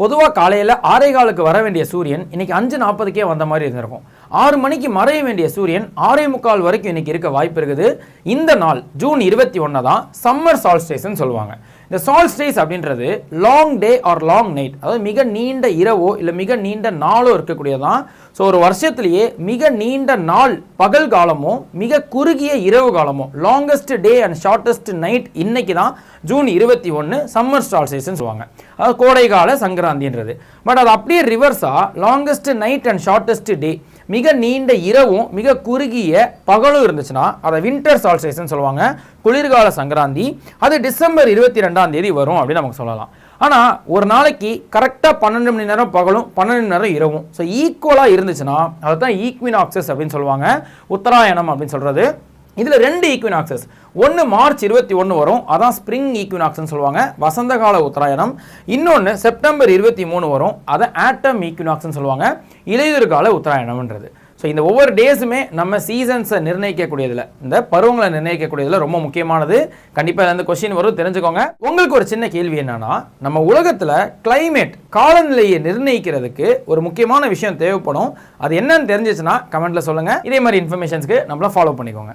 பொதுவாக காலையில் ஆறே காலுக்கு வர வேண்டிய சூரியன் இன்னைக்கு அஞ்சு நாற்பதுக்கே வந்த மாதிரி இருந்திருக்கும். ஆறு மணிக்கு மறைய வேண்டிய சூரியன் ஆறே முக்கால் வரைக்கும் இன்னைக்கு இருக்க வாய்ப்பு இருக்குது. இந்த நாள் ஜூன் இருபத்தி ஒன்று தான் சம்மர் சால்ஸ்டேஷன் சொல்லுவாங்க. இந்த சால்ஸ்டேஸ் அப்படின்றது long day or long night அதாவது மிக நீண்ட இரவோ இல்லை மிக நீண்ட நாளோ இருக்கக்கூடியதான் ஸோ ஒரு வருஷத்துலேயே மிக நீண்ட நாள் பகல் காலமோ மிக குறுகிய இரவு காலமோ longest day and shortest night இன்னைக்கு தான் ஜூன் இருபத்தி ஒன்று சம்மர் சால்ஸ்டேஸ்ன்னு சொல்லுவாங்க. அதாவது கோடைகால சங்கராந்தின்றது. பட் அது அப்படியே ரிவர்ஸாக longest night and shortest day மிக நீண்ட இரவும் மிக குறுகிய பகலும் இருந்துச்சுன்னா அதை வின்டர் சால்ஸ்டேஷன் சொல்லுவாங்க. குளிர்கால சங்கராந்தி. அது டிசம்பர் இருபத்தி ரெண்டாம் தேதி வரும் அப்படின்னு நமக்கு சொல்லலாம். ஆனால் ஒரு நாளைக்கு கரெக்டாக பன்னெண்டு மணி நேரம் பகலும் பன்னெண்டு மணி நேரம் இரவும். ஸோ ஈக்குவலாக இருந்துச்சுன்னா அதை தான் ஈக்வினாக்சஸ் அப்படின்னு சொல்லுவாங்க. உத்தராயணம் அப்படின்னு சொல்கிறது இதில் ரெண்டு ஈக்வினாக்சஸ் ஒன்று மார்ச் இருபத்தி ஒன்று வரும். அதான் ஸ்ப்ரிங் ஈக்வினாக்ஸ்னு சொல்லுவாங்க. வசந்த கால உத்தராயணம். இன்னொன்று செப்டம்பர் இருபத்தி மூணு வரும். அதை ஆட்டம் ஈக்வினாக்ஸ்னு சொல்லுவாங்க. இலையுதிர்கால உத்தராயணம்ன்றது. ஸோ இந்த ஒவ்வொரு டேஸுமே நம்ம சீசன்ஸை நிர்ணயிக்கக்கூடியதில் இந்த பருவங்களை நிர்ணயிக்கக்கூடியதில் ரொம்ப முக்கியமானது. கண்டிப்பாக இந்த கொஸ்டின் வரும் தெரிஞ்சுக்கோங்க. உங்களுக்கு ஒரு சின்ன கேள்வி என்னன்னா நம்ம உலகத்தில் கிளைமேட் காலநிலையை நிர்ணயிக்கிறதுக்கு ஒரு முக்கியமான விஷயம் தேவைப்படும். அது என்னன்னு தெரிஞ்சிச்சுன்னா கமெண்ட்டில் சொல்லுங்கள் இதே மாதிரி இன்ஃபர்மேஷன்ஸ்க்கு நம்மள ஃபாலோ பண்ணிக்கோங்க.